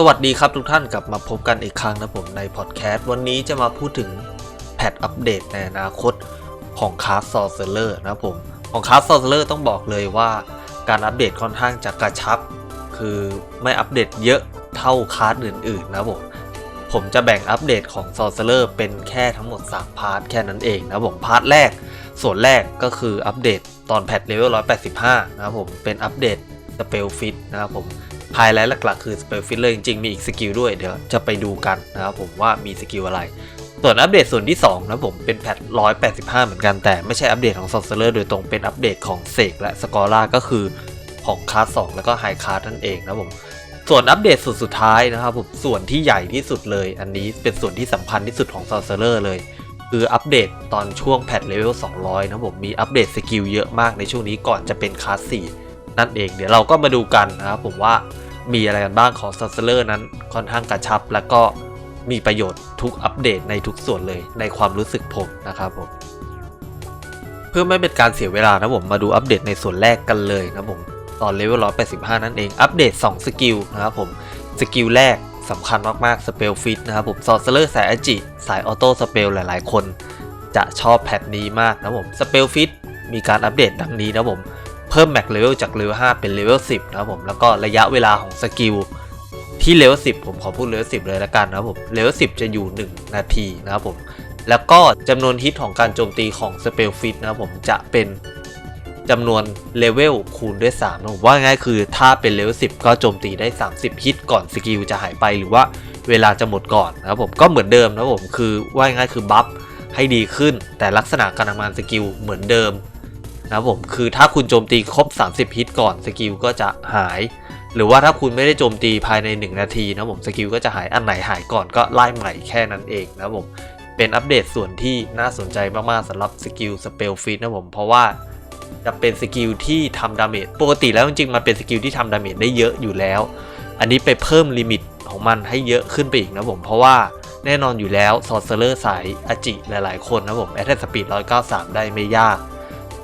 สวัสดีครับทุกท่านกลับมาพบกันอีกครั้งนะผมในพอดแคสต์วันนี้จะมาพูดถึงแพทอัปเดตในอนาคตของคาร์ s ซอ r เซอร์นะผมของคาร์ s ซอ r เซอร์ต้องบอกเลยว่าการอัปเดตค่อนข้างจะกระชับ คือไม่อัปเดตเยอะเท่าคาร์ดอื่นๆนะผมผมจะแบ่งอัปเดตของ s อ r เซอร์เป็นแค่ทั้งหมด 3 พาร์ทแค่นั้นเองนะผมพาร์ทแรก ส่วนแรกก็คืออัปเดตตอนแพทเลเวล185 นะครับผมเป็นอัปเดตสเปลฟิตนะครับผม ไฮไลท์หลักๆคือสเปลฟิตเลยจริงๆ มีอีกสกิลด้วยเดี๋ยวจะไปดูกันนะครับผมว่ามีสกิลอะไร ส่วนอัปเดตส่วนที่ 2 นะผมเป็นแพท185 เหมือนกันแต่ไม่ใช่อัปเดตของซอ r เซอร์โดยตรงเป็นอัปเดตของเซกและสกอร่าก็คือของคลาส2แล้วก็ไฮคลาสนั่นเองนะผมส่วนอัปเดตสุดสุดท้ายนะครับผมส่วนที่ใหญ่ที่สุดเลย อันนี้เป็นส่วนที่สำคัญที่สุดของซอ r เซอร์เลยคืออัปเดตตอนช่วงแพทเลเวล 200 นะผมมีอัปเดตสกิลเยอะมากในช่วงนี้ก่อนจะเป็นคลาส 4 นั่นเองเดี๋ยวเราก็มาดูกันนะครับผมว่า มีอะไรกันบ้างของซอ r เซอร์นั้นค่อนข้างกระชับ แล้วก็มีประโยชน์ทุกอัปเดตในทุกส่วนเลยในความรู้สึกผมนะครับผมเพื่อไม่เป็นการเสียเวลานะผมมาดูอัปเดตในส่วนแรกกันเลยนะผมตอนเลเวล185 นั่นเอง อัปเดต 2 สกิลนะครับผม สกิลแรกสำคัญมากๆ สเปลฟิตนะครับผมซอสเซอร์สายอจิ สายออโต้สเปลหลายๆ คน จะชอบแพทนี้มากนะผม สเปลฟิตมีการอัปเดตดังนี้นะผม เพิ่มแม็กเลเวลจากเลเวล5เป็นเลเวล10นะครับผมแล้วก็ระยะเวลาของสกิลที่เลเวล10 ผมขอพูดเลเวล10 เลยละกันนะครับผมเลเวล10 จะอยู่ 1 นาทีนะครับผมแล้วก็จำนวนฮิตของการโจมตีของสเปลฟิตนะครับผมจะเป็นจำนวนเลเวลคูณด้วย3นะผมว่าง่ายคือถ้าเป็นเลเวล10 ก็โจมตีได้ 30 ฮิตก่อนสกิลจะหายไปหรือว่าเวลาจะหมดก่อนนะครับผมก็เหมือนเดิมนะครับผมคือว่าง่ายคือบัฟให้ดีขึ้นแต่ลักษณะการทำงานสกิลเหมือนเดิม นะผมคือถ้าคุณโจมตีครบ 30 ฮิตก่อนสกิลก็จะหาย หรือว่าถ้าคุณไม่ได้โจมตีภายใน 1 นาทีนะผมสกิลก็จะหายอันไหนหายก่อนก็ไล่ใหม่แค่นั้นเองนะผมเป็นอัปเดตส่วนที่น่าสนใจมากๆสำหรับสกิลสเปลฟิตนะผมเพราะว่าจะเป็นสกิลที่ทำดาเมจปกติแล้วจริงๆมันเป็นสกิลที่ทำดาเมจได้เยอะอยู่แล้ว อันนี้ไปเพิ่มลิมิตของมันให้เยอะขึ้นไปอีกนะผมเพราะว่าแน่นอนอยู่แล้วซอร์เซอร์สายอาจิหลายๆคนนะผมแอตแทกสปีด193 ได้ไม่ยาก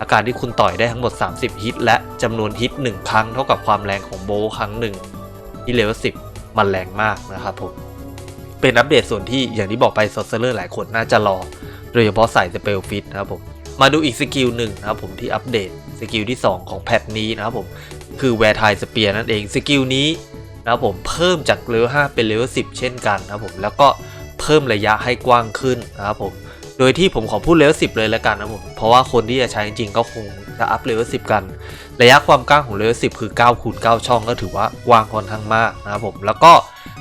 อาการที่คุณต่อยได้ทั้งหมด 30 ฮิต และจำนวนฮิต 1 ครั้งเท่ากับความแรงของโบว์ครั้งหนึ่งที่เลเวล10 มันแรงมากนะครับผม เป็นอัปเดตส่วนที่อย่างที่บอกไปซอ r เซอร์หลายคนน่าจะรอ โดยเฉพาะใส่สเปลฟิตนะครับผม มาดูอีกสกิลหนึ่งนะครับผมที่อัปเดตสกิลที่ 2 ของแพทนี้นะครับผม คือแวร์ไทสเปียนั่นเองสกิลนี้นะครับผมเพิ่มจากเลเวล5เป็นเลเวล10 เช่นกันนะครับผมแล้วก็เพิ่มระยะให้กว้างขึ้นนะครับผม โดยที่ผมขอพูดเลเวล10เลยแล้วกันนะผม เพราะว่าคนที่จะใช้จริงๆก็คงจะอัพเลเวล10กัน ระยะความกว้างของเลเวล10คือ9คูณ9ช่องก็ถือว่ากว้างค่อนข้างมากนะครับผม แล้วก็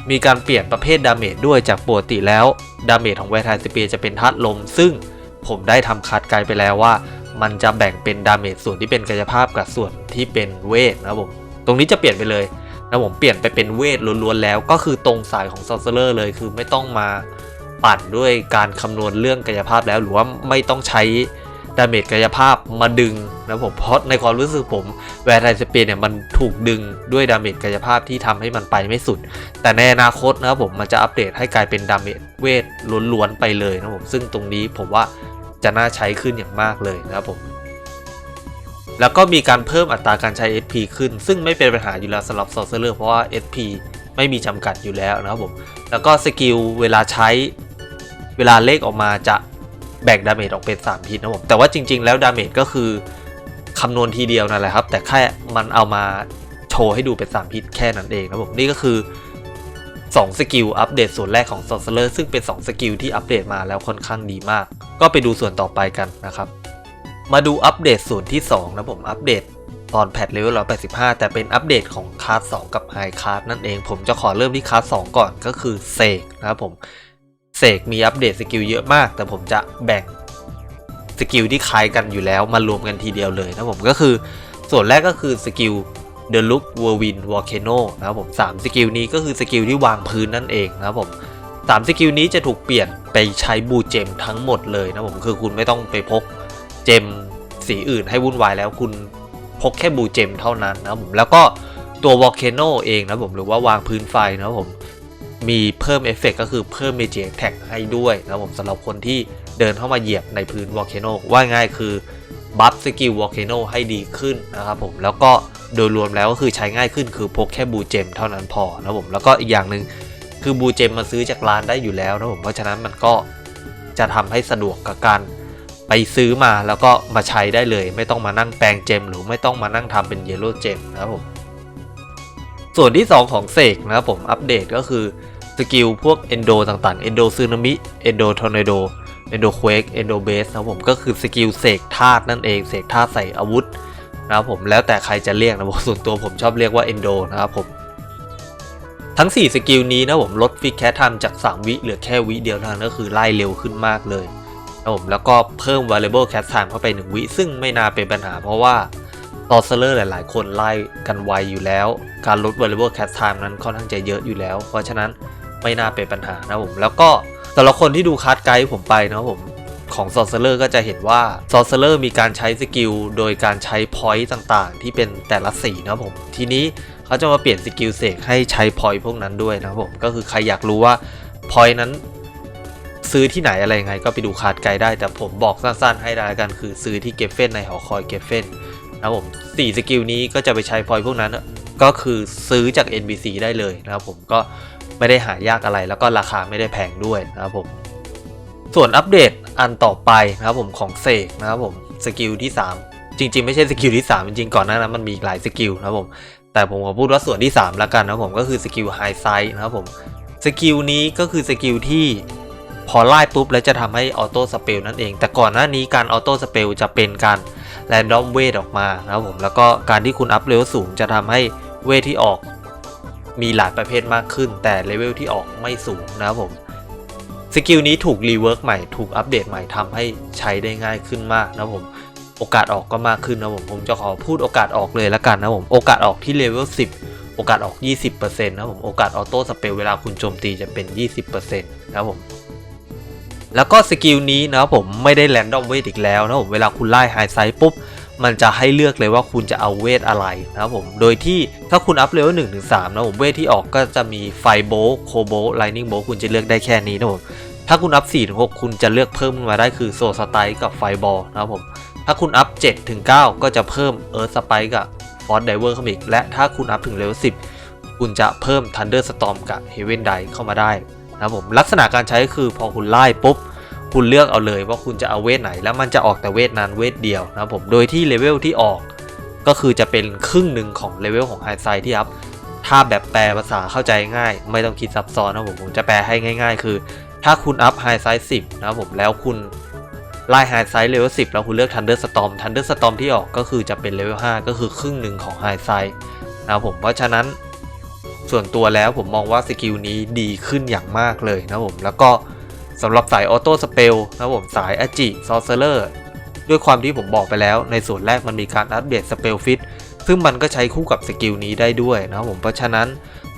มีการเปลี่ยนประเภทดาเมจด้วยจากปกติแล้วดาเมจของแวร์ไทสเปียจะเป็นธาตุลม ซึ่งผมได้ทำคัดไกด์ไปแล้วว่า มันจะแบ่งเป็นดาเมจส่วนที่เป็นกายภาพกับส่วนที่เป็นเวทนะครับผม ตรงนี้จะเปลี่ยนไปเลยนะผมเปลี่ยนไปเป็นเวทล้วนๆแล้ว ก็คือตรงสายของซอ r เซอร์เลยคือไม่ต้องมา ปั่นด้วยการคำนวณเรื่องกายภาพแล้ว หรือว่าไม่ต้องใช้ดาเมจกายภาพมาดึงนะผมเพราะในความรู้สึกผมแวร์ไทสเปียเนี่ยมันถูกดึงด้วยดาเมจกายภาพที่ทำให้มันไปไม่สุด แต่ในอนาคตนะครับผมมันจะอัปเดตให้กลายเป็นดาเมจเวทล้วนๆไปเลยนะผมซึ่งตรงนี้ผมว่าจะน่าใช้ขึ้นอย่างมากเลยนะครับผมแล้วก็มีการเพิ่มอัตราการใช้ SP ขึ้น ซึ่งไม่เป็นปัญหาอยู่แล้วสำหรับ Sorcerer เพราะว่า SP ไม่มีจำกัดอยู่แล้วนะครับผม แล้วก็สกิลเวลาใช้ เวลาเลขออกมาจะแบ่งดาเมจออกเป็น3พิษนะผม แต่ว่าจริง ๆ แล้วดาเมจก็คือคำนวณทีเดียวนั่นแหละครับ แต่แค่มันเอามาโชว์ให้ดูเป็น3พิษแค่นั้นเองนะผม นี่ก็คือ 2 สกิลอัปเดตส่วนแรกของ Sorcerer ซึ่งเป็น 2 สกิลที่อัปเดตมาแล้วค่อนข้างดีมาก ก็ไปดูส่วนต่อไปกันนะครับ มาดูอัปเดตส่วนที่ 2 นะผม อัปเดตตอนแพทเลเวล185 แต่เป็นอัปเดตของคลาส2กับไฮคลาสนั่นเอง ผมจะขอเริ่มที่คลาส2ก่อนก็คือเสกนะครับผม เสกมีอัปเดตสกิลเยอะมาก แต่ผมจะแบ่งสกิลที่คล้ายกันอยู่แล้วมารวมกันทีเดียวเลยนะผมก็คือ ส่วนแรกก็คือสกิล The Look Whirlwind Volcano นะครับผม3สกิลนี้ก็คือสกิลที่วางพื้นนั่นเองนะครับผม3สกิลนี้จะถูกเปลี่ยนไปใช้บูเจมทั้งหมดเลยนะผมคือคุณไม่ต้องไปพกเจมสีอื่นให้วุ่นวายแล้วคุณพกแค่บูเจมเท่านั้นนะผมแล้วก็ตัว Volcano เองนะผมหรือว่าวางพื้นไฟนะผม มีเพิ่มเอฟเฟกก็คือเพิ่มเมจิแท็กให้ด้วยนะผมสำหรับคนที่เดินเข้ามาเหยียบในพื้นวอลเคโนว่าง่ายคือบัฟสกิลวอลเคโนให้ดีขึ้นนะครับผมแล้วก็โดยรวมแล้วก็คือใช้ง่ายขึ้นคือพกแค่บูเจมเท่านั้นพอนะผมแล้วก็อีกอย่างหนึ่งคือบูเจมมาซื้อจากร้านได้อยู่แล้วนะผมเพราะฉะนั้นมันก็จะทำให้สะดวกกับการไปซื้อมาแล้วก็มาใช้ได้เลย ไม่ต้องมานั่งแปลงเจม หรือไม่ต้องมานั่งทำเป็นเยลโล่เจมนะครับผมส่วนที่ 2 ของเสกนะครับผมอัปเดตก็คือ สกิลพวก Endo ต่างๆ Endo Tsunami Endo Tornado Endo Quake Endo Base นะครับผมก็คือสกิลเสกธาตุนั่นเองเสกธาตุใส่อาวุธนะครับผมแล้วแต่ใครจะเรียกนะผมส่วนตัวผมชอบเรียกว่า Endo นะครับผมทั้ง 4 สกิลนี้นะผมลดฟิกแคทไทม์จาก 3 วิเหลือแค่วิเดียวเท่านั้นก็คือไล่เร็วขึ้นมากเลยนะผมแล้วก็เพิ่ม variable cat time เข้าไป 1 วิ ซึ่งไม่น่าเป็นปัญหาเพราะว่า t o r c e r หลายๆ คนไล่กันไวอยู่แล้ว การลด variable cat time นั้นค่อนข้างจะเยอะอยู่แล้ว เพราะฉะนั้น ไม่น่าเป็นปัญหานะผมแล้วก็สำหรับคนที่ดูคัสไกด์ผมไปนะผมของ s o r c e r ก็จะเห็นว่า s o r c e r มีการใช้สกิลโดยการใช้ point ต่างๆ ที่เป็นแต่ละสีนะผม ทีนี้เขาจะมาเปลี่ยนสกิลเสกให้ใช้ point พวกนั้นด้วยนะผม ก็คือใครอยากรู้ว่า point นั้น ซื้อที่ไหนอะไรยังไง ก็ไปดูคาร์ดไกด์ได้ แต่ผมบอกสั้นๆให้ได้กันคือซื้อที่เกฟเฟนในหอคอยเกฟเฟนนะผมสี่สกิลนี้ก็จะไปใช้พอยต์พวกนั้นก็คือซื้อจาก NBC ได้เลยนะครับผมก็ ไม่ได้หายากอะไร แล้วก็ราคาไม่ได้แพงด้วยนะครับผม ส่วนอัปเดตอันต่อไปนะครับผมของเสกนะครับผมสกิลที่ 3 จริง ๆ ไม่ใช่สกิลที่ 3 จริงๆก่อนหน้านั้นมันมีหลายสกิลนะครับผมแต่ผมขอพูดว่าส่วนที่ 3 แล้วกันนะครับผมก็คือสกิลไฮไซด์นะครับผมสกิลนี้ก็คือสกิลที่พอไล่ปุ๊บแล้วจะทำให้ออโต้สเปลนั่นเอง แต่ก่อนหน้านี้การออโต้สเปลจะเป็นการแรนดอมเวทออกมานะครับผมแล้วก็การที่คุณอัพเลเวลสูงจะทำให้เวทที่ออก มีหลายประเภทมากขึ้น แต่เลเวลที่ออกไม่สูงนะครับผมสกิลนี้ถูกรีเวิร์กใหม่ถูกอัปเดตใหม่ทำให้ใช้ได้ง่ายขึ้นมากนะผมโอกาสออกก็มากขึ้นนะผมผมจะขอพูดโอกาสออกเลยละกันนะผมโอกาสออกที่เลเวล10 โอกาสออก 20%นะผมโอกาสออโต้สเปลเวลาคุณโจมตีจะเป็น 20%นะครับผมแล้วก็สกิลนี้นะครับผมไม่ได้แรนดอมเวทอีกแล้วนะผมเวลาคุณไล่ไฮไซด์ปุ๊บ มันจะให้เลือกเลยว่าคุณจะเอาเวทอะไรนะครับผม โดยที่ถ้าคุณอัพเลเวล1ถึง3นะผมเวทที่ออกก็จะมีไฟโบโคโบไลนิ่งโบคุณจะเลือกได้แค่นี้นะผม ถ้าคุณอัพ4ถึง6คุณจะเลือกเพิ่มมาได้คือโซสไตกับไฟบอลนะครับผม ถ้าคุณอัพ7ถึง9ก็จะเพิ่มเอิร์ธสไปกับฟอสไดเวอร์เข้ามาอีก และถ้าคุณอัพถึงเลเวล10คุณจะเพิ่มทันเดอร์สตอมกับเฮเวนไดเข้ามาได้นะครับผม ลักษณะการใช้คือพอคุณไล่ปุ๊บ คุณเลือกเอาเลยว่าคุณจะเอาเวทไหน แล้วมันจะออกแต่เวทนั้นเวทเดียวนะผมโดยที่เลเวลที่ออก ก็คือจะเป็นครึ่งหนึ่งของเลเวลของไฮไซที่อัพถ้าแบบแปลภาษาเข้าใจง่าย ไม่ต้องคิดซับซ้อนนะผมผมจะแปลให้ง่าย ๆ คือ ถ้าคุณอัพไฮไซส์10นะผมแล้วคุณไล่ไฮไซส์เลเวล10แล้วคุณเลือกทันเดอร์สตอมทันเดอร์สตอมที่ออกก็คือจะเป็นเลเวล5ก็คือครึ่งหนึ่งของไฮไซส์นะผมเพราะฉะนั้นส่วนตัวแล้วผมมองว่าสกิลนี้ดีขึ้นอย่างมากเลยนะผมแล้วก็ สำหรับสายออโต้สเปลนะผมสายอจิซอ r เซอร์ด้วยความที่ผมบอกไปแล้ว ในส่วนแรกมันมีการอัปเดตสเปลฟิตซึ่งมันก็ใช้คู่กับสกิลนี้ได้ด้วยนะครับผมเพราะฉะนั้น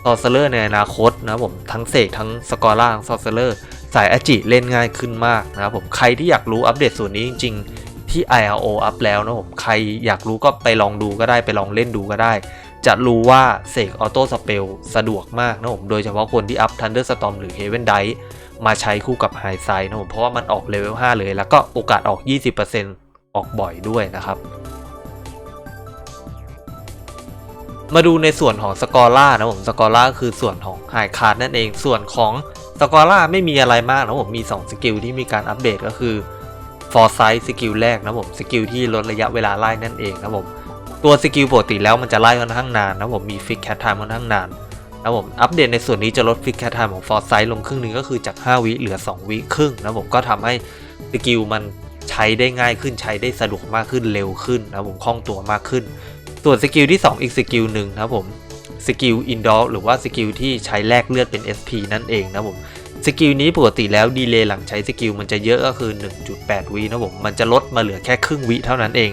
ซอ r เซอร์ในอนาคตนะครับผมทั้งเสกทั้งสกอร่าทั้งซอ r เซอร์สายอจิเล่นง่ายขึ้นมากนะครับผมใครที่อยากรู้อัปเดตส่วนนี้จริง ๆ ที่ IRO อัพแล้วนะผมใครอยากรู้ก็ไปลองดูก็ได้ไปลองเล่นดูก็ได้ จะรู้ว่าเสกออโต้สเปลสะดวกมากนะผมโดยเฉพาะคนที่อัพ Thunder Storm หรือ Heaven d i มาใช้คู่กับ High Side นะผมเพราะว่ามันออกเลเวล5เลย แล้วก็โอกาสออก 20%ออกบ่อยด้วยนะครับ มาดูในส่วนของสกอร่านะผมสกอร่าคือส่วนของไฮคาร์ดนั่นเองส่วนของสกอร่าไม่มีอะไรมากนะผมมี 2 สกิลที่มีการอัปเดตก็คือฟอร์ไซส์สกิลแรกนะผมสกิลที่ลดระยะเวลาไล่นั่นเองนะผมตัวสกิลปกติแล้วมันจะไล่ค่อนข้างนานนะผมมีฟิกแคทไทม์ค่อนข้างนาน นะผมอัปเดตในส่วนนี้จะลดฟิกแคทไทม์ของฟอร์ไซส์ลงครึ่งหนึงก็คือจาก 5 วิเหลือ 2 วิครึ่งนะผมก็ทำให้สกิลมันใช้ได้ง่ายขึ้นใช้ได้สะดวกมากขึ้นเร็วขึ้นนะผมคล่องตัวมากขึ้น ส่วนสกิลที่ 2 อีกสกิลหนึ่งนะผมสกิลอินดอร์หรือว่าสกิลที่ใช้แลกเลือดเป็น SP นั่นเองนะผมสกิลนี้ปกติแล้วดีเลย์หลังใช้สกิลมันจะเยอะก็คือ 1.8 วินะผมมันจะลดมาเหลือแค่ครึ่งวิเท่านั้นเอง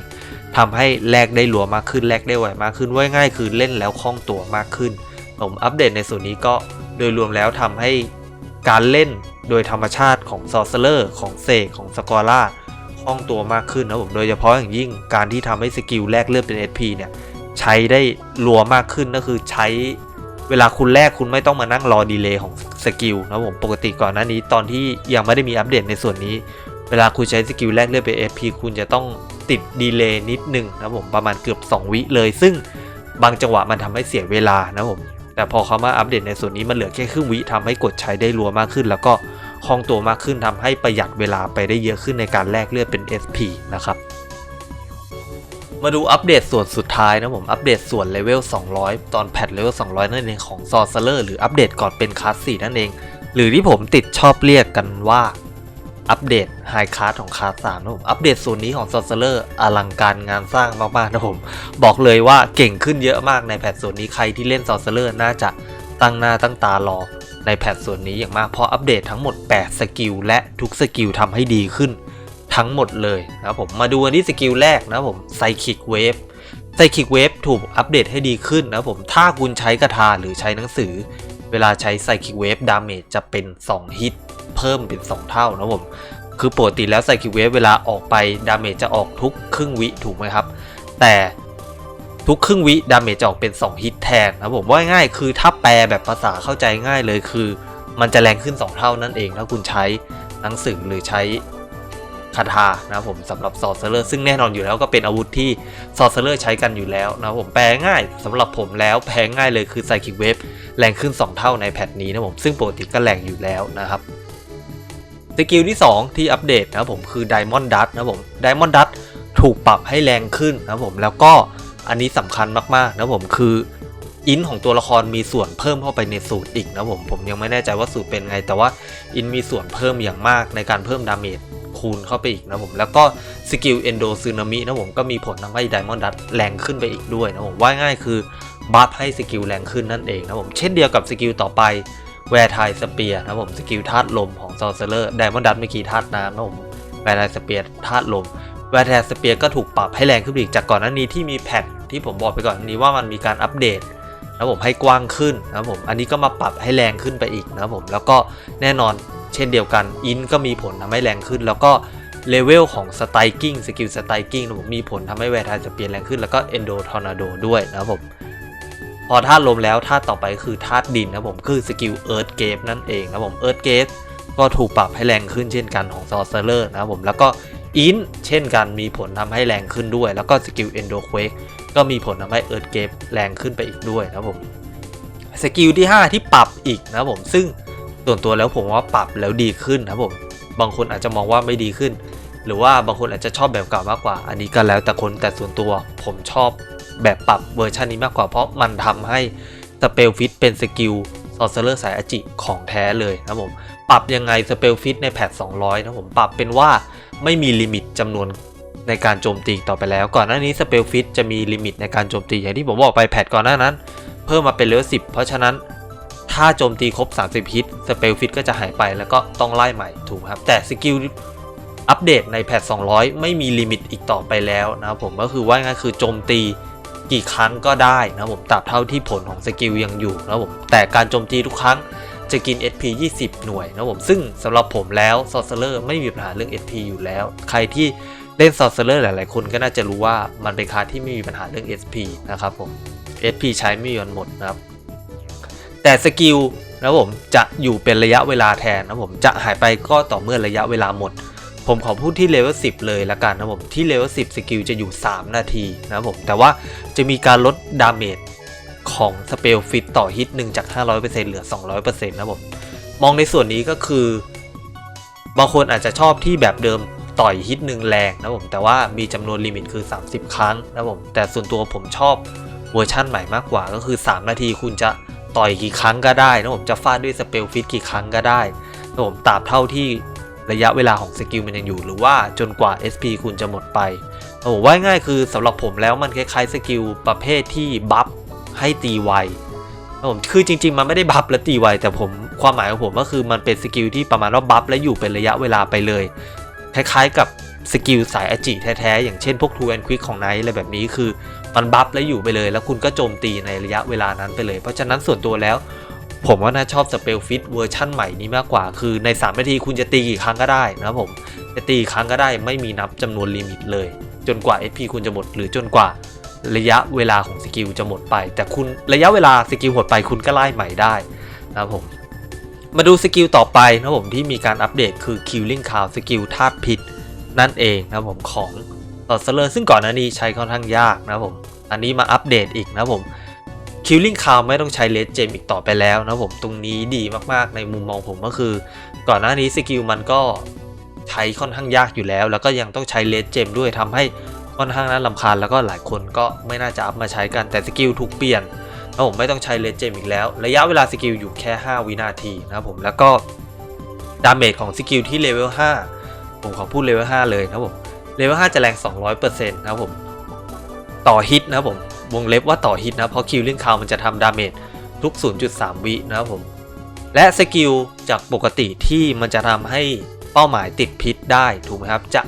ทำให้แลกได้หลัวมากขึ้นแลกได้ไวมากขึ้นว่าง่ายคือเล่นแล้วคล่องตัวมากขึ้น ผมอัปเดตในส่วนนี้ก็โดยรวมแล้วทำให้การเล่นโดยธรรมชาติของซอ r เซอร์ของเซกของสกอร่าคล่องตัวมากขึ้นนะผมโดยเฉพาะอย่างยิ่งการที่ทำให้สกิลแลกเลือดเป็น SP เนี่ยใช้ได้รัวมากขึ้นก็คือใช้เวลาคุณแลกคุณไม่ต้องมานั่งรอดีเลย์ของสกิลนะผมปกติก่อนหน้านี้ตอนที่ยังไม่ได้มีอัปเดตในส่วนนี้ เวลาคุณใช้สกิลแลกเลือดเป็น SP คุณจะต้องติดดีเลย์นิดนึงนะผมประมาณเกือบ 2 วิเลย ซึ่งบางจังหวะมันทำให้เสียเวลานะผม แต่พอเขามาอัปเดตในส่วนนี้มันเหลือแค่ครึ่งวิทำให้กดใช้ได้รัวมากขึ้น แล้วก็คล่องตัวมากขึ้นทำให้ประหยัดเวลาไปได้เยอะขึ้นในการแลกเลือดเป็น SP นะครับมาดูอัปเดตส่วนสุดท้ายนะผม อัปเดตส่วนเลเวล 200 ตอนแพทเลเวล 200 นั่นเองของ s o r c e r e r หรืออัปเดตก่อนเป็นคลาส4นั่นเอง หรือที่ผมติดชอบเรียกกันว่า อัปเดตไฮคลาสของคลาส3นะผมอัปเดตส่วนนี้ของ s o r c e r e r อลังการงานสร้างมากๆนะผม บอกเลยว่าเก่งขึ้นเยอะมากในแพทส่วนนี้ใครที่เล่น s o r c e r e r น่าจะตั้งหน้าตั้งตารอในแพทส่วนนี้อย่างมากเพราะอัปเดตทั้งหมด 8 สกิล และทุกสกิลทำให้ดีขึ้นทั้งหมดเลยนะครับผมมาดูกันที่สกิลแรกนะครับผมไซคิกเวฟไซคิกเวฟถูกอัปเดตให้ดีขึ้นนะครับผมถ้าคุณใช้กระทาหรือใช้หนังสือ เวลาใช้ไซคิกเวฟดาเมจจะเป็น 2 ฮิต พิ่มเป็น 2 เท่านะผม คือปกติแล้วไซคิกเวฟเวลาออกไปดาเมจจะออกทุกครึ่งวิถูกไหมครับ แต่ทุกครึ่งวิดาเมจจะออกเป็น 2 ฮิตแทนนะผมว่าง่ายคือถ้าแปลแบบภาษาเข้าใจง่ายเลยคือ มันจะแรงขึ้น 2 เท่านั่นเองถ้าคุณใช้หนังสือหรือใช้คาถานะผมสำหรับซอร์เซอร์ซึ่งแน่นอนอยู่แล้วก็เป็นอาวุธที่ซอร์เซอร์ใช้กันอยู่แล้วนะผมแปลง่ายสำหรับผมแล้วแปลง่ายเลยคือไซคิกเวฟแรงขึ้น 2 เท่าในแพทนี้นะผมซึ่งปกติก็แรงอยู่แล้วนะครับ สกิลที่ 2 ที่อัปเดตนะครับผมคือ Diamond Dust นะครับผม Diamond Dust ถูกปรับให้แรงขึ้นนะครับผมแล้วก็อันนี้สำคัญมากๆนะครับผมคืออินของตัวละครมีส่วนเพิ่มเข้าไปในสูตรอีกนะผมผมยังไม่แน่ใจว่าสูตรเป็นไง แต่ว่าอินมีส่วนเพิ่มอย่างมากในการเพิ่มดาเมจคูณเข้าไปอีกนะผมแล้วก็สกิลเอนโดซึนามินะผมก็มีผลทำให้ไดมอนด์ดัตแรงขึ้นไปอีกด้วยนะผมว่าง่ายคือบัฟให้สกิลแรงขึ้นนั่นเองนะผมเช่นเดียวกับสกิลต่อไป แวร์ไทสเปียนะผมสกิลธาตุลมของซอร์เซอร์ไดมอนด์ดัตเมื่อกี้ธาตุน้ำนะผมแวร์ไทสเปียธาตุลมแวร์ไทสเปียก็ถูกปรับให้แรงขึ้นอีกจากก่อนหน้านี้ที่มีแพทที่ผมบอกไปก่อนนี้ว่ามันมีการอัปเดตนะผมให้กว้างขึ้นนะผมอันนี้ก็มาปรับให้แรงขึ้นไปอีกนะผมแล้วก็แน่นอนเช่นเดียวกันอินก็มีผลทำให้แรงขึ้น แล้วก็เลเวลของสไตกิ้งสกิลสไตกิ้งนะผมมีผลทำให้แวร์ไทจะเปลี่ยนแรงขึ้นแล้วก็เอนโดทอร์นาโดด้วยนะผม อธาตุลมแล้วธาตุต่อไปคือธาตุดินนะผมคือสกิลเอิร์ธเกฟนั่นเองนะผมเอิร์ธเกฟก็ถูกปรับให้แรงขึ้นเช่นกันของซอร์เซอร์นะครับผมแล้วก็อินเช่นกันมีผลทำให้แรงขึ้นด้วย แล้วก็สกิลเอนโดเควกก็มีผลทำให้เอิร์ธเกฟแรงขึ้นไปอีกด้วยนะผมสกิลที่ 5 ที่ปรับอีกนะผมซึ่งส่วนตัวแล้วผมว่าปรับแล้วดีขึ้นนะผมบางคนอาจจะมองว่าไม่ดีขึ้น หรือว่าบางคนอาจจะชอบแบบเก่ามากกว่า อันนี้ก็แล้วแต่คนแต่ส่วนตัวผมชอบ แบบปรับเวอร์ชันนี้มากกว่าเพราะมันทำให้สเปลฟิตเป็นสกิลซอร์เซอร์สายอจิของแท้เลยนะผม ปรับยังไงสเปลฟิตในแพท 200 นะผม ปรับเป็นว่าไม่มีลิมิตจำนวนในการโจมตีต่อไปแล้ว ก่อนหน้านี้สเปลฟิตจะมีลิมิตในการโจมตีอย่างที่ผมบอกไปแพทก่อนหน้านั้น เพิ่มมาเป็นเลเวล10 เพราะฉะนั้นถ้าโจมตีครบ 30 ฮิตสเปลฟิตก็จะหายไปแล้วก็ต้องไล่ใหม่ถูกครับ แต่สกิลอัปเดตในแพท 200 ไม่มีลิมิตอีกต่อไปแล้วนะครับผมก็คือว่าง่ายคือโจมตี กี่ครั้งก็ได้นะผมตราบเท่าที่ผลของสกิลยังอยู่นะผมแต่การโจมตีทุกครั้งจะกิน SP 20 หน่วยนะผมซึ่งสำหรับผมแล้วซอร์เซอร์ไม่มีปัญหาเรื่อง SP อยู่แล้ว ใครที่เล่นซอร์เซอร์หลาย ๆ คนก็น่าจะรู้ว่ามันเป็นคาที่ไม่มีปัญหาเรื่อง SP นะครับผม SP ใช้ไม่ยอนหมดนะครับ แต่สกิลนะผมจะอยู่เป็นระยะเวลาแทนนะผมจะหายไปก็ต่อเมื่อระยะเวลาหมด ผมขอพูดที่เลเวล10 เลยละกันนะผม ที่เลเวล10 สกิลจะอยู่ 3 นาทีนะผม แต่ว่าจะมีการลดดาเมจของสเปลฟิตต่อฮิตหนึ่งจาก 500%เหลือ 200%นะผม มองในส่วนนี้ก็คือบางคนอาจจะชอบที่แบบเดิมต่อยฮิตหนึ่งแรงนะผม แต่ว่ามีจำนวนลิมิตคือ 30 ครั้งนะผม แต่ส่วนตัวผมชอบเวอร์ชั่นใหม่มากกว่าก็คือ 3 นาทีคุณจะต่อยกี่ครั้งก็ได้นะผมจะฟาดด้วยสเปลฟิตกี่ครั้งก็ได้นะผมตราบเท่าที่ ระยะเวลาของสกิลมันยังอยู่ หรือว่าจนกว่า SP คุณจะหมดไปผมว่าง่ายคือสำหรับผมแล้วมันคล้ายๆสกิลประเภทที่บัฟให้ตีไวผมคือจริงๆ มันไม่ได้บัฟและตีไวแต่ผมความหมายของผมก็คือมันเป็นสกิลที่ประมาณว่าบัฟและอยู่เป็นระยะเวลาไปเลย คล้ายๆกับสกิลสายอจิแท้ๆ อย่างเช่นพวกทูแอนควิกของไนท์อะไรแบบนี้คือมันบัฟแล้วอยู่ไปเลย แล้วคุณก็โจมตีในระยะเวลานั้นไปเลย เพราะฉะนั้นส่วนตัวแล้ว ผมว่าน่าชอบสเปลฟิตเวอร์ชั่นใหม่นี้มากกว่า คือใน 3 นาทีคุณจะตีกี่ครั้งก็ได้นะครับผมจะตีครั้งก็ได้ไม่มีนับจำนวนลิมิตเลย จนกว่า SP คุณจะหมดหรือจนกว่าระยะเวลาของสกิลจะหมดไป แต่คุณระยะเวลาสกิลหมดไปคุณก็ไล่ใหม่ได้นะครับผมมาดูสกิลต่อไปนะผมที่มีการอัปเดตคือ Killing Cow สกิลธาตุพิษนั่นเองนะผมของต่อเซเลอร์ซึ่งก่อนหน้านี้ใช้ค่อนข้างยากนะผม อันนี้มาอัปเดตอีกนะผม Killing Cow ไม่ต้องใช้เลดเจมอีกต่อไปแล้วนะผมตรงนี้ดีมากๆในมุมมองผมก็คือ ก่อนหน้านี้สกิลมันก็ใช้ค่อนข้างยากอยู่แล้ว แล้วก็ยังต้องใช้เลดเจมด้วยทำให้ค่อนข้างน่าลำคาญแล้วก็หลายคนก็ไม่น่าจะอัพมาใช้กันแต่สกิลถูกเปลี่ยนนะผมไม่ต้องใช้เลดเจมอีกแล้ว ระยะเวลาสกิลอยู่แค่ 5 วินาทีนะผมแล้วก็ดาเมจของสกิลที่เลเวล5ผมขอพูดเลเวล5เลยนะผมเลเวล5จะแรง 200%นะครับผม ต่อฮิตนะครับผม วงเล็บว่าต่อฮิตนะเพราะคิวลิงคาวมันจะทำดาเมจทุก 0.3 วินะครับผม และสกิลจากปกติที่มันจะทำให้เป้าหมายติดพิษได้ถูกไหมครับจะ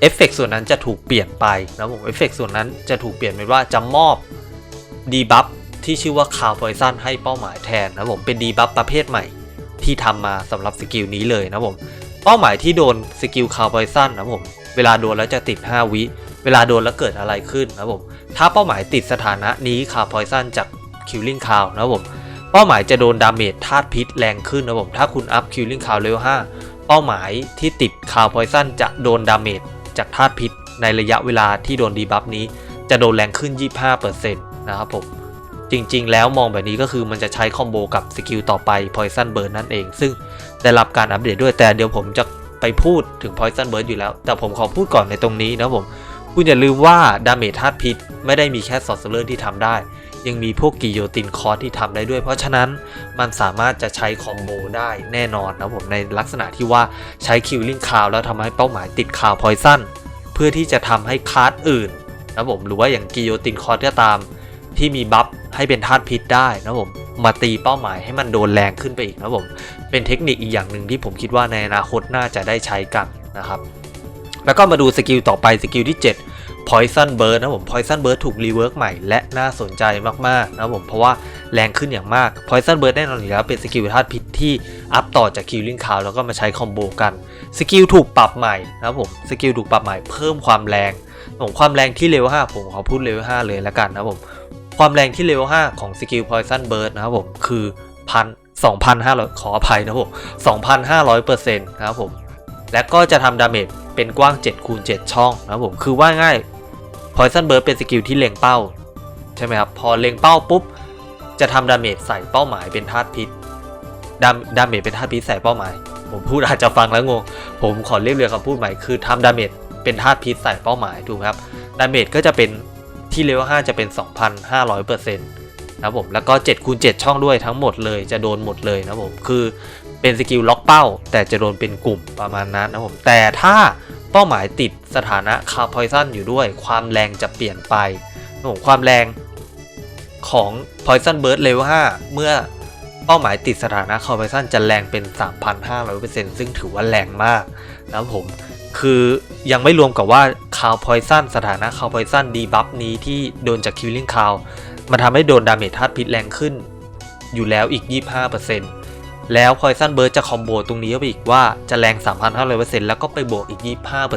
เอฟเฟกส่วนนั้นจะถูกเปลี่ยนไปนะผมเอฟเฟกส่วนนั้นจะถูกเปลี่ยนเป็นว่าจะมอบดีบัฟที่ชื่อว่าคาวพอยซันให้เป้าหมายแทนนะผมเป็นดีบัฟประเภทใหม่ที่ทำมาสำหรับสกิลนี้เลยนะผม เป้าหมายที่โดนสกิลคาวพอยซันนะผม เวลาโดนแล้วจะติด 5 วิ เวลาโดนแล้วเกิดอะไรขึ้นนะผม ถ้าเป้าหมายติดสถานะนี้คาพอยซันจากคิลลิ่งคาวนะผม เป้าหมายจะโดนดาเมจธาตุพิษแรงขึ้นนะผม ถ้าคุณอัพคิลลิ่งคาวเลเวล5เป้าหมายที่ติดคาพอยซันจะโดนดาเมจจากธาตุพิษ ในระยะเวลาที่โดนดีบัฟนี้ จะโดนแรงขึ้น 25%นะครับผมจริงๆ แล้วมองแบบนี้ก็คือมันจะใช้คอมโบกับสกิลต่อไป Poison Burn นั่นเอง ซึ่งได้รับการอัปเดตด้วยแต่เดี๋ยวผมจะไปพูดถึง Poison Burn อยู่แล้ว แต่ผมขอพูดก่อนในตรงนี้นะผม คุณอย่าลืมว่าดาเมจธาตุพิษไม่ได้มีแค่ซอสเซอร์ที่ทำได้ ยังมีพวกกิโยตินคอร์สที่ทำได้ด้วย เพราะฉะนั้นมันสามารถจะใช้คอมโบได้แน่นอนนะผมในลักษณะที่ว่าใช้คิวลิงคาวแล้วทำให้เป้าหมายติดคาวพอยซันเพื่อที่จะทำให้คาร์ดอื่นนะผมหรือว่าอย่างกิโยตินคอร์สก็ตาม ที่มีบัฟให้เป็นธาตุพิษได้นะผมมาตีเป้าหมายให้มันโดนแรงขึ้นไปอีกนะผมเป็นเทคนิคอีกอย่างหนึ่งที่ผมคิดว่าในอนาคตน่าจะได้ใช้กันนะครับ แล้วก็มาดูสกิลต่อไปสกิลที่ 7 Poison Bird นะผม Poison Bird ถูกรีเวิร์กใหม่และน่าสนใจมากๆนะผมเพราะว่าแรงขึ้นอย่างมาก Poison Bird แน่นอนอยู่แล้วเป็นสกิลธาตุพิษที่อัพต่อจาก Killing Cow แล้วก็มาใช้คอมโบกันสกิลถูกปรับใหม่นะผมสกิลถูกปรับใหม่เพิ่มความแรงผมความแรงที่เลเวล5ผมขอพูดเลเวล5เลยแล้วกันนะผมความแรงที่เลเวล5ของสกิล Poison Bird นะครับผมคือพัน2,500 ขออภัยนะครับผม2,500%นะครับผมและก็จะทำดาเมจ เป็นกว้าง7คูณ7ช่องนะผมคือว่าง่าย Poison Bird เป็นสกิลที่เล็งเป้า ใช่ไหมครับ พอเล็งเป้าปุ๊บ จะทำดาเมจใส่เป้าหมายเป็นธาตุพิษดามดาเมจเป็นธาตุพิษใส่เป้าหมาย ผมพูดอาจจะฟังแล้วงง ผมขอเรียบเรียงคำพูดใหม่คือทำดาเมจเป็นธาตุพิษใส่เป้าหมายถูกไหมครับดาเมจก็จะเป็นที่เลเวล5จะเป็น 2,500%นะครับผมแล้วก็7คูณ7ช่องด้วยทั้งหมดเลยจะโดนหมดเลยนะผมคือ เป็นสกิลล็อกเป้า แต่จะโดนเป็นกลุ่มประมาณนั้นนะผมแต่ถ้าเป้าหมายติดสถานะคาร์พอยซันอยู่ด้วย ความแรงจะเปลี่ยนไปนะผมความแรงของ Poison Bird Level 5 เมื่อเป้าหมายติดสถานะคาร์พอยซันจะแรงเป็น 3,500%ซึ่งถือว่าแรงมากนะครับผม คือยังไม่รวมกับว่าคาวพอยซันสถานะคาวพอยซันดีบัฟนี้ที่โดนจากคิลลิ่งคาวมันทำให้โดนดาเมจธาตุพิษแรงขึ้น อยู่แล้วอีก 25% แล้วพอยซันเบิร์ดจะคอมโบตรงนี้เข้าไปอีกว่าจะแรง 3,500%แล้วก็ไปบวกอีก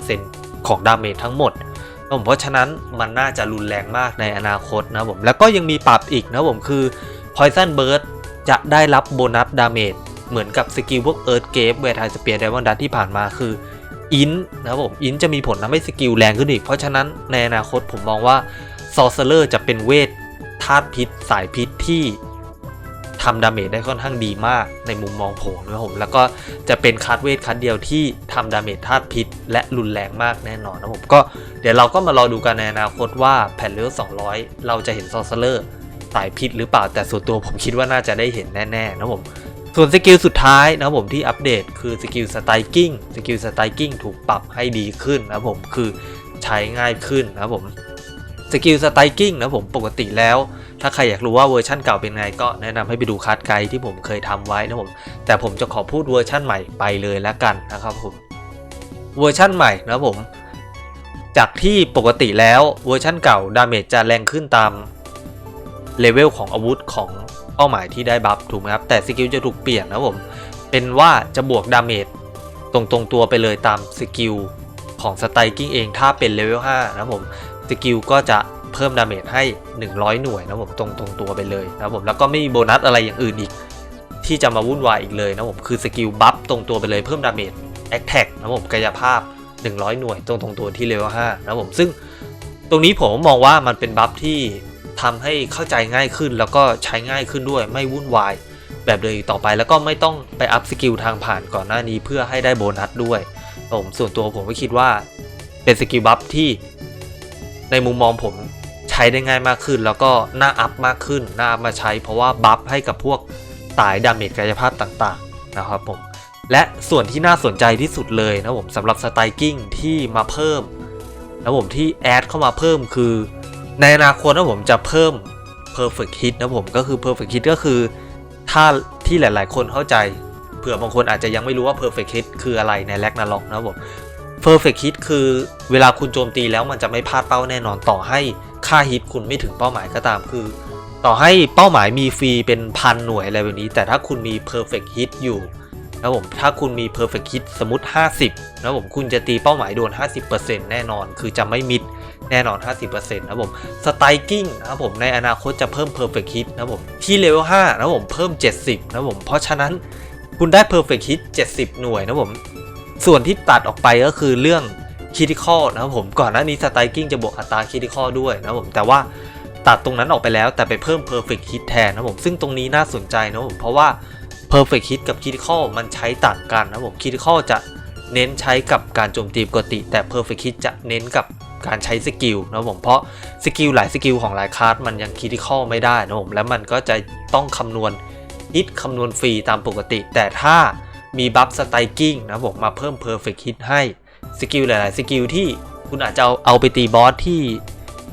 25%ของดาเมจทั้งหมดนะผมเพราะฉะนั้นมันน่าจะรุนแรงมากในอนาคตนะผมแล้วก็ยังมีปรับอีกนะผมคือ Poison Bird จะได้รับโบนัสดาเมจเหมือนกับสกิลพวก Earth Gate เวทไทสเปียร์ไดมอนดัตที่ผ่านมาคืออินนะผมอินจะมีผลทำให้สกิลแรงขึ้นอีก เพราะฉะนั้นในอนาคตผมมองว่าซอ r เซอร์จะเป็นเวทธาตุพิษสายพิษที่ ทำดาเมจได้ค่อนข้างดีมากในมุมมองผมนะผม แล้วก็จะเป็นคัดเวทคัดเดียวที่ทำดาเมจธาตุพิษ และรุนแรงมากแน่นอนนะผมก็เดี๋ยวเราก็มารอดูกันในอนาคตว่าแผ่นเลเวล200 เราจะเห็นซอ r เซอร์สายพิษหรือเปล่าแต่ส่วนตัวผมคิดว่าน่าจะได้เห็นแน่ๆนะผมส่วนสกิลสุดท้ายนะผมที่อัปเดตคือสกิลสไตกิ้งสกิลสไตกิ้งถูกปรับให้ดีขึ้นนะผมคือใช้ง่ายขึ้นนะผม สกิลสไตกิ้งนะผมปกติแล้ว ถ้าใครอยากรู้ว่าเวอร์ชั่นเก่าเป็นไงก็แนะนำให้ไปดูคัดไกด์ที่ผมเคยทำไว้นะผม แต่ผมจะขอพูดเวอร์ชั่นใหม่ไปเลยแล้วกันนะครับผมเวอร์ชั่นใหม่นะผม จากที่ปกติแล้วเวอร์ชั่นเก่าดาเมจจะแรงขึ้นตามเลเวลของอาวุธของเป้าหมายที่ได้บัฟถูกไหมครับ แต่สกิลจะถูกเปลี่ยนนะผม เป็นว่าจะบวกดาเมจตรงตรงๆตัวไปเลยตามสกิลของสไตกิ้งเองถ้าเป็นเลเวล5นะผม สกิลก็จะเพิ่มดาเมจให้ 100 หน่วยนะผมตรงตรงตัวไปเลยนะผมแล้วก็ไม่มีโบนัสอะไรอย่างอื่นอีก ที่จะมาวุ่นวายอีกเลยนะผมคือสกิลบัฟตรงตัวไปเลยเพิ่มดาเมจแอคแท็กนะผมกายภาพ 100 หน่วยตรงตรงตัวที่เลเวล5นะผมซึ่งตรงนี้ผมมองว่ามันเป็นบัฟที่ทำให้เข้าใจง่ายขึ้นแล้วก็ใช้ง่ายขึ้นด้วยไม่วุ่นวาย แบบเดิมอีกต่อไปแล้วก็ไม่ต้องไปอัพสกิลทางผ่านก่อนหน้านี้เพื่อให้ได้โบนัสด้วยผมส่วนตัวผมก็คิดว่าเป็นสกิลบัฟที่ ในมุมมองผมใช้ได้ง่ายมากขึ้น แล้วก็น่าอัพมากขึ้นน่ามาใช้ เพราะว่าบัฟให้กับพวกตายดาเมจกายภาพต่างๆนะครับผมและส่วนที่น่าสนใจที่สุดเลยนะผมสำหรับสไตกิ้งที่มาเพิ่มนะผมที่แอดเข้ามาเพิ่มคือ ในอนาคตนะผมจะเพิ่ม perfect hit นะผมก็คือ perfect hit ก็คือถ้าที่หลายๆ คนเข้าใจ เผื่อบางคนอาจจะยังไม่รู้ว่า perfect hit คืออะไรในแลกนาล็อกนะผม perfect hit คือเวลาคุณโจมตีแล้วมันจะไม่พลาดเป้าแน่นอนต่อให้ค่าฮิตคุณไม่ถึงเป้าหมายก็ตามคือ ต่อให้เป้าหมายมีฟรีเป็นพันหน่วยอะไรแบบนี้ แต่ถ้าคุณมี perfect hit อยู่นะผมถ้าคุณมี perfect hit สมมติ 50นะผมคุณจะตีเป้าหมายโดน 50%แน่นอน คือจะไม่มิดแน่นอน 50%นะผม striking นะครับผมในอนาคตจะเพิ่ม perfect hit นะผมที่เลเวล5นะผมเพิ่ม 70นะผมเพราะฉะนั้นคุณได้ perfect hit 70 หน่วยนะผม ส่วนที่ตัดออกไปก็คือเรื่อง critical นะครับผมก่อนหน้านี้ striking จะบวกอัตรา critical ด้วยนะครับผมแต่ว่าตัดตรงนั้นออกไปแล้วแต่ไปเพิ่ม perfect hit แทนนะผมซึ่งตรงนี้น่าสนใจนะผมเพราะว่า perfect hit กับ critical มันใช้ต่างกันนะผม critical จะเน้นใช้กับการโจมตีปกติ แต่ perfect hit จะเน้นกับการใช้สกิลนะผมเพราะสกิลหลายสกิลของหลายคลาสมันยัง critical ไม่ได้นะผมแล้วมันก็จะต้องคำนวณฮิตคำนวณฟรีตามปกติ แต่ถ้า มีบัฟสไตกิ้งนะบผมมาเพิ่ม perfect hit ให้สกิลหลาย ๆ สกิลที่คุณอาจจะเอาเอาไปตีบอสที่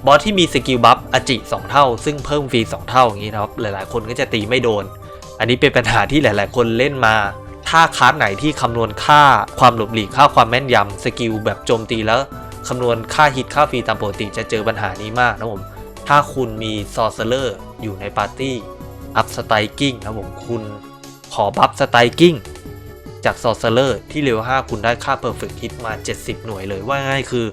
บอสที่มีสกิลบัฟอจิ2 เท่า ซึ่งเพิ่มฟรี2 เท่าอย่างนี้นะครับหลาย ๆ คนก็จะตีไม่โดน อันนี้เป็นปัญหาที่หลาย ๆ คนเล่นมา ถ้าคลาสไหนที่คำนวณค่าความหลบหลีกค่าความแม่นยำสกิลแบบโจมตีแล้วคำนวณค่าฮิตค่าฟรีตามปกติจะเจอปัญหานี้มากนะผมถ้าคุณมีซอร์เซอร์อยู่ในปาร์ตี้อัพสไตกิ้งนะผมคุณขอบัฟสไตกิ้ง จากซอร์เซอร์ที่เลเวล5คุณได้ค่า Perfect Hit มา 70 หน่วยเลยว่าง่ายคือ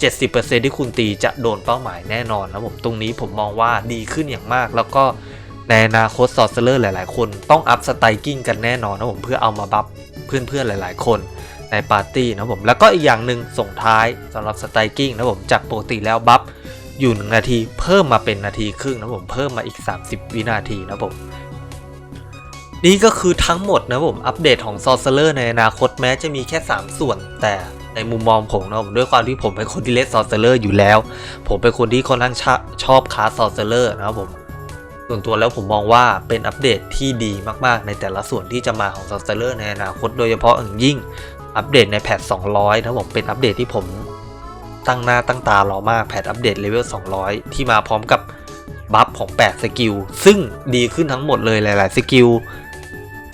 70%ที่คุณตีจะโดนเป้าหมายแน่นอนนะผมตรงนี้ผมมองว่าดีขึ้นอย่างมาก แล้วก็ในอนาคตซอร์เซอร์หลาย ๆ คนต้องอัพสไตกิ้งกันแน่นอนนะผมเพื่อเอามาบัฟเพื่อน ๆ หลาย ๆ คนในปาร์ตี้นะผมแล้วก็อีกอย่างหนึ่งส่งท้ายสำหรับสไตกิ้งนะผมจากปกติแล้วบัฟอยู่ 1 นาที เพิ่มมาเป็นนาทีครึ่งนะผมเพิ่มมาอีก 30 วินาทีนะผม นี่ก็คือทั้งหมดนะผมอัปเดตของ Sorcerer ในอนาคตแม้จะมีแค่ 3 ส่วน แต่ในมุมมองผมนะผมด้วยความที่ผมเป็นคนที่เล่น Sorcerer อยู่แล้ว ผมเป็นคนที่ค่อนข้างชอชอบคาส Sorcerer นะครับผมส่วนตัวแล้วผมมองว่าเป็นอัปเดตที่ดีมากๆ ในแต่ละส่วนที่จะมาของ Sorcerer ในอนาคตโดยเฉพาะอย่างยิ่งอัปเดตในแพท 200 นะผมเป็นอัปเดตที่ผมตั้งหน้าตั้งตารอมากแพทอัปเดตเลเวล 200 ที่มาพร้อมกับบัฟของ 8 สกิล ซึ่งดีขึ้นทั้งหมดเลยหลาย ๆ สกิล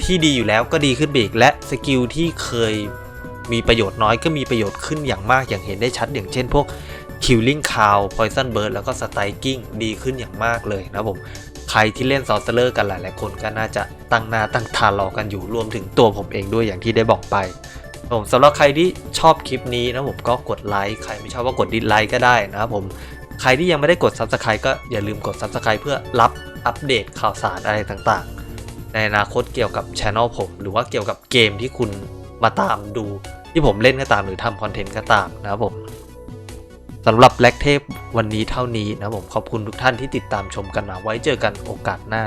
ที่ดีอยู่แล้วก็ดีขึ้นไปอีกและสกิลที่เคยมีประโยชน์น้อยก็มีประโยชน์ขึ้นอย่างมากอย่างเห็นได้ชัด อย่างเช่นพวก Killing Cow Poison Bird แล้วก็ Striking ดีขึ้นอย่างมากเลยนะผมใครที่เล่นซอสเซอร์กันหลายๆคนก็น่าจะตั้งหน้าตั้งตารอกันอยู่รวมถึงตัวผมเองด้วยอย่างที่ได้บอกไปผมสำหรับใครที่ชอบคลิปนี้นะผมก็กดไลค์ใครไม่ชอบก็กดดิสไลค์ก็ได้นะครับผมใครที่ยังไม่ได้กด Subscribe ก็อย่าลืมกด Subscribe เพื่อรับอัปเดตข่าวสารอะไรต่างๆ ในอนาคตเกี่ยวกับช anel ผม หรือว่าเกี่ยวกับเกมที่คุณมาตามดู ที่ผมเล่นก็ตามหรือทำคอนเทนต์ก็ตามนะครับผมสำหรับแลกเทปวันนี้เท่านี้นะครับผมขอบคุณทุกท่านที่ติดตามชมกันนะไว้เจอกันโอกาสหน้า